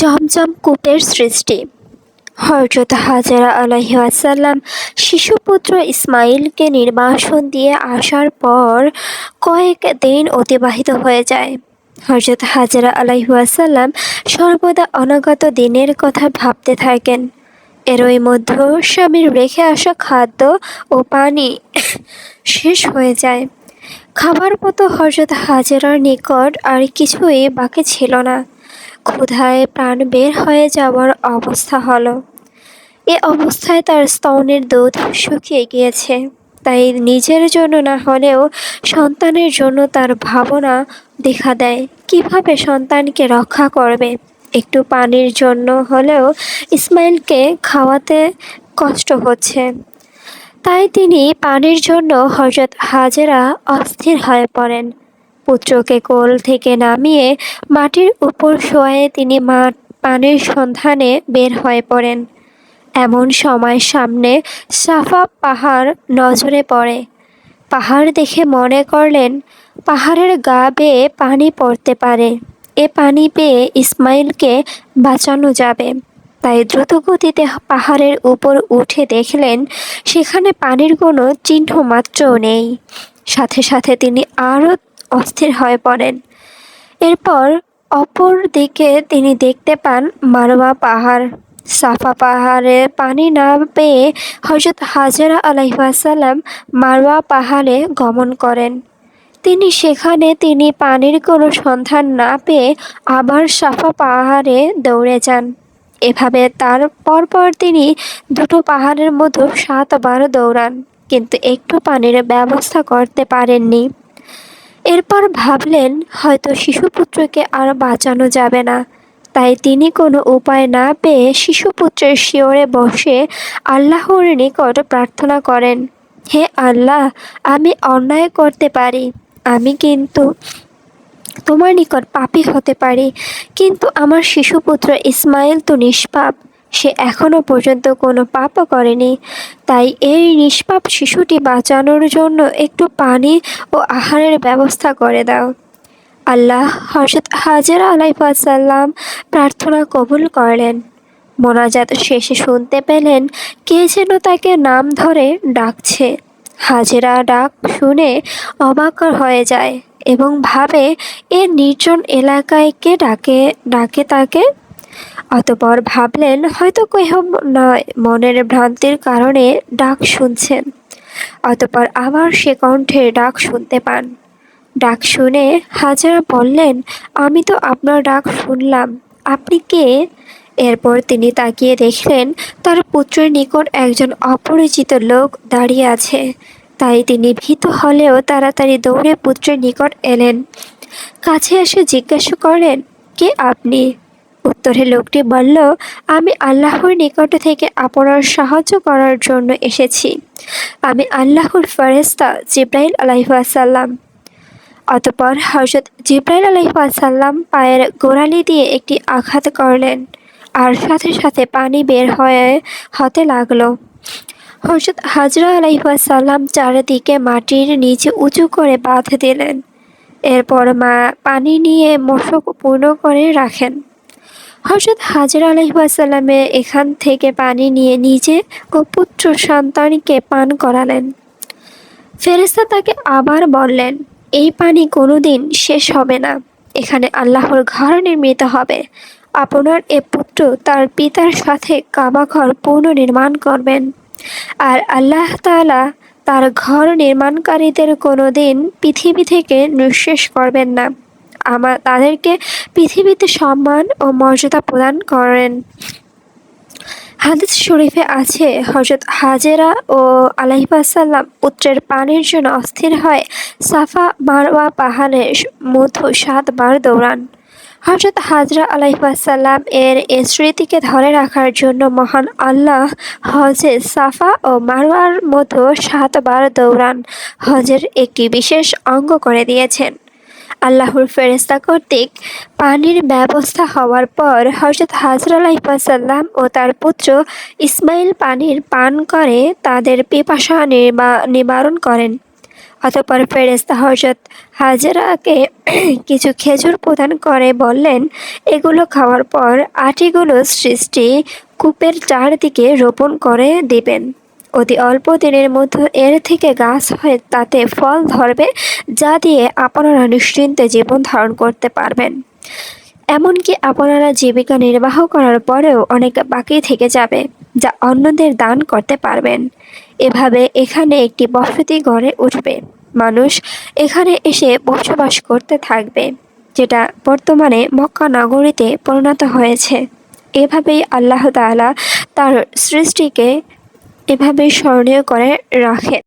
জমজম কূপের সৃষ্টি। হজরত হাজারা আলহিহাসাল্লাম শিশুপুত্র ইসমাইলকে নির্বাসন দিয়ে আসার পর কয়েক দিন অতিবাহিত হয়ে যায়। হজরত হাজারা আলাইহাসাল্লাম সর্বদা অনাগত দিনের কথা ভাবতে থাকেন। এরই মধ্যে স্বামীর রেখে আসা খাদ্য ও পানি শেষ হয়ে যায়। খাবার মতো হজরত হাজারার নিকট আর কিছুই বাকি ছিল না। ক্ষুধায় প্রাণ বের হয়ে যাওয়ার অবস্থা হলো। এ অবস্থায় তার স্তনের দুধ শুকিয়ে গিয়েছে। তাই নিজের জন্য না হলেও সন্তানের জন্য তার ভাবনা দেখা দেয়। কীভাবে সন্তানকে রক্ষা করবে? একটু পানির জন্য হলেও ইসমাইলকে খাওয়াতে কষ্ট হচ্ছে। তাই তিনি পানির জন্য হজরত হাজেরা অস্থির হয়ে পড়েন। পুত্রকে কোল থেকে নামিয়ে মাটির উপর শোয়ে তিনি মা পানির সন্ধানে বের হয়ে পড়েন। এমন সময় সামনে সাফা পাহাড় নজরে পড়ে। পাহাড় দেখে মনে করলেন, পাহাড়ের গা বেয়ে পানি পড়তে পারে। এ পানি পেয়ে ইসমাইলকে বাঁচানো যাবে। তাই দ্রুতগতিতে পাহাড়ের উপর উঠে দেখলেন, সেখানে পানির কোনো চিহ্ন মাত্রও নেই। সাথে সাথে তিনি আরও অস্থির হয়ে পড়েন। এরপর অপর দিকে তিনি দেখতে পান মারোয়া পাহাড়। সাফা পাহাড়ে পানি না পেয়ে হজরত হাজারা আলাইসাল্লাম মারোয়া পাহাড়ে গমন করেন। তিনি সেখানে তিনি পানির কোনো সন্ধান না পেয়ে আবার সাফা পাহাড়ে দৌড়ে যান। এভাবে তার পরপর তিনি দুটো পাহাড়ের মধ্যে সাতবার দৌড়ান, কিন্তু একটু পানির ব্যবস্থা করতে পারেননি। এরপর ভাবলেন, হয়তো শিশুপুত্রকে আর বাঁচানো যাবে না। তাই তিনি কোনো উপায় না পেয়ে শিশুপুত্রের শিওরে বসে আল্লাহর নিকট প্রার্থনা করেন, হে আল্লাহ, আমি অন্যায় করতে পারি। আমি কিন্তু তোমার নিকট পাপি হতে পারি। কিন্তু আমার শিশুপুত্র ইসমাইল তো নিষ্পাপ। সে এখনও পর্যন্ত কোনো পাপও করেনি। তাই এই নিষ্পাপ শিশুটি বাঁচানোর জন্য একটু পানি ও আহারের ব্যবস্থা করে দাও। আল্লাহ হজরত হাজার আলাইসাল্লাম প্রার্থনা কবুল করলেন। মোনাজাত শেষে শুনতে পেলেন কে যেন তাকে নাম ধরে ডাকছে। হাজেরা ডাক শুনে অবাক হয়ে যায় এবং ভাবে, এ নির্জন এলাকায় কে ডাকে ডাকে তাকে? অতপর ভাবলেন, হয়তো কেহ নয়, মনের ভ্রান্তির কারণে ডাক শুনছেন। অতপর আবার সে কণ্ঠে ডাক শুনতে পান। ডাক শুনে হাজারা বললেন, আমি তো আপনার ডাক শুনলাম। আপনি কে? এরপর তিনি তাকিয়ে দেখলেন, তার পুত্রের নিকট একজন অপরিচিত লোক দাঁড়িয়ে আছে। তাই তিনি ভীত হলেও তাড়াতাড়ি দৌড়ে পুত্রের নিকট এলেন। কাছে এসে জিজ্ঞাসা করলেন, কে আপনি? উত্তরে লোকটি বলল, আমি আল্লাহর নিকট থেকে আপনার সাহায্য করার জন্য এসেছি। আমি আল্লাহর ফরেস্তা জিব্রাইল আলাইহাসাল্লাম অতপর হজরত জিব্রাইল আলাইহাসাল্লাম পায়ের গোড়ালি দিয়ে একটি আঘাত করলেন আর সাথে সাথে পানি বের হয়ে হতে লাগল। হজরত হাজরা আলাইহাসাল্লাম চারিদিকে মাটির নিচে উঁচু করে বাঁধ দিলেন। এরপর মা পানি নিয়ে মশক পূর্ণ করে রাখেন। হজরত হাজির আলহিবাসাল্লামে এখান থেকে পানি নিয়ে নিজে ও পুত্র সন্তানকে পান করালেন। ফেরেস্তা তাকে আবার বললেন, এই পানি কোনোদিন শেষ হবে না। এখানে আল্লাহর ঘর নির্মিত হবে। আপনার এ পুত্র তার পিতার সাথে কাবাঘর পুনর্নির্মাণ করবেন। আর আল্লাহ তালা তার ঘর নির্মাণকারীদের কোনো দিন পৃথিবী থেকে নিঃশেষ করবেন না। আমার, তাদেরকে পৃথিবীতে সম্মান ও মর্যাদা প্রদান করেন। হাদিস শরীফে আছে হজরত হাজেরা ও আলাইসাল্লাম পুত্রের পানির জন্য অস্থির হয়, সাফা মারওয়া পাহাড়ে মধু সাতবার দৌড়ান। হজরত হাজরা আলাইসাল্লাম এর স্মৃতিকে ধরে রাখার জন্য মহান আল্লাহ হজে সাফা ও মারওয়ার মতো সাতবার দৌড়ান। হজের একটি বিশেষ অঙ্গ করে দিয়েছেন। আল্লাহর ফেরেস্তা কর্তৃক পানির ব্যবস্থা হওয়ার পর হজরত হাজরা আলাইসাল্লাম ও তার পুত্র ইসমাইল পানির পান করে তাদের পিপাসা নিবারণ করেন। অতপর ফেরেশতা হজরত হাজরাকে কিছু খেজুর প্রদান করে বললেন, এগুলো খাওয়ার পর আটিগুলো সৃষ্টি কূপের চারদিকে রোপণ করে দিবেন। অতি অল্প দিনের মধ্যে এর থেকে গাছ হয়ে তাতে ফল ধরবে, যা দিয়ে আপনারা নিশ্চিন্তে জীবন ধারণ করতে পারবেন। এমনকি আপনারা জীবিকা নির্বাহ করার পরেও অনেক বাকি থেকে যাবে, যা অন্যদের দান করতে পারবেন। এভাবে এখানে একটি বসতি গড়ে উঠবে। মানুষ এখানে এসে বসবাস করতে থাকবে, যেটা বর্তমানে মক্কা নগরীতে পরিণত হয়েছে। এভাবেই আল্লাহ তাআলা তার সৃষ্টিকে এভাবেই স্মরণীয় করে রাখেন